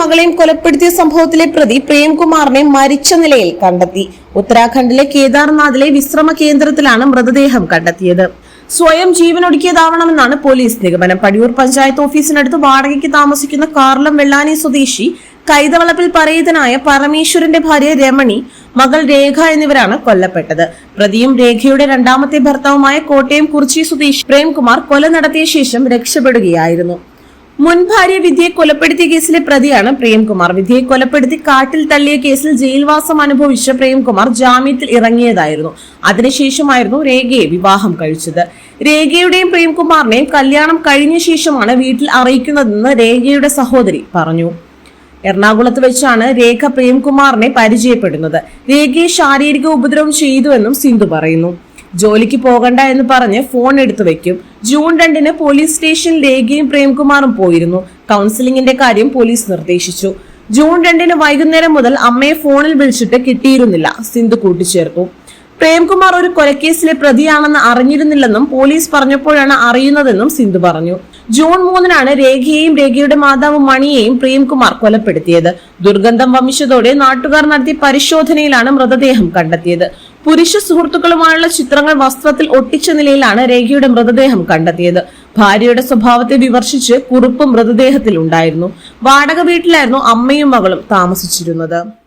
മകളെയും കൊലപ്പെടുത്തിയ സംഭവത്തിലെ പ്രതി പ്രേംകുമാറിനെ മരിച്ച നിലയിൽ കണ്ടെത്തി. ഉത്തരാഖണ്ഡിലെ കേദാർനാഥിലെ വിശ്രമ കേന്ദ്രത്തിലാണ് മൃതദേഹം കണ്ടെത്തിയത്. സ്വയം ജീവനൊടുക്കിയതാവണമെന്നാണ് പോലീസ് നിഗമനം. പടിയൂർ പഞ്ചായത്ത് ഓഫീസിനടുത്ത് വാടകയ്ക്ക് താമസിക്കുന്ന കാർലം വെള്ളാനി സ്വദേശി കൈതവളപ്പിൽ പറയതനായ പരമേശ്വരന്റെ ഭാര്യ രമണി മകൾ രേഖ എന്നിവരാണ് കൊല്ലപ്പെട്ടത്. പ്രതിയും രേഖയുടെ രണ്ടാമത്തെ ഭർത്താവുമായ കോട്ടയം കുറിച്ചി സ്വദേശി പ്രേംകുമാർ കൊല നടത്തിയ ശേഷം രക്ഷപ്പെടുകയായിരുന്നു. മുൻ ഭാര്യ വിധിയെ കൊലപ്പെടുത്തിയ കേസിലെ പ്രതിയാണ് പ്രേംകുമാർ. വിധിയെ കൊലപ്പെടുത്തി കാട്ടിൽ തള്ളിയ കേസിൽ ജയിൽവാസം അനുഭവിച്ച പ്രേംകുമാർ ജാമ്യത്തിൽ ഇറങ്ങിയതായിരുന്നു. അതിനുശേഷമായിരുന്നു രേഖയെ വിവാഹം കഴിച്ചത്. രേഖയുടെയും പ്രേംകുമാറിനെയും കല്യാണം കഴിഞ്ഞ ശേഷമാണ് വീട്ടിൽ അറിയിക്കുന്നതെന്ന് രേഖയുടെ സഹോദരി പറഞ്ഞു. എറണാകുളത്ത് വെച്ചാണ് രേഖ പ്രേംകുമാറിനെ പരിചയപ്പെടുന്നത്. രേഖയെ ശാരീരിക ഉപദ്രവം ചെയ്തുവെന്നും സിന്ധു പറയുന്നു. ജോലിക്ക് പോകണ്ട എന്ന് പറഞ്ഞ് ഫോൺ എടുത്തു വെക്കും. ജൂൺ രണ്ടിന് പോലീസ് സ്റ്റേഷനിൽ രേഖയും പ്രേംകുമാറും പോയിരുന്നു. കൗൺസിലിംഗിന്റെ കാര്യം പോലീസ് നിർദ്ദേശിച്ചു. ജൂൺ രണ്ടിന് വൈകുന്നേരം മുതൽ അമ്മയെ ഫോണിൽ വിളിച്ചിട്ട് കിട്ടിയിരുന്നില്ല. സിന്ധു കൂട്ടിച്ചേർത്തു. പ്രേംകുമാർ ഒരു കൊലക്കേസിലെ പ്രതിയാണെന്ന് അറിഞ്ഞിരുന്നില്ലെന്നും പോലീസ് പറഞ്ഞപ്പോഴാണ് അറിയുന്നതെന്നും സിന്ധു പറഞ്ഞു. ജൂൺ മൂന്നിനാണ് രേഖയെയും രേഖയുടെ മാതാവ് മണിയെയും പ്രേംകുമാർ കൊലപ്പെടുത്തിയത്. ദുർഗന്ധം വമിച്ചതോടെ നാട്ടുകാർ നടത്തിയ പരിശോധനയിലാണ് മൃതദേഹം കണ്ടെത്തിയത്. പുരുഷ സുഹൃത്തുക്കളുമായുള്ള ചിത്രങ്ങൾ വസ്ത്രത്തിൽ ഒട്ടിച്ച നിലയിലാണ് രേഖയുടെ മൃതദേഹം കണ്ടെത്തിയത്. ഭാര്യയുടെ സ്വഭാവത്തെ വിമർശിച്ച് കുറുപ്പ് മൃതദേഹത്തിൽ ഉണ്ടായിരുന്നു വാടക വീട്ടിലായിരുന്നു അമ്മയും മകളും താമസിച്ചിരുന്നത്.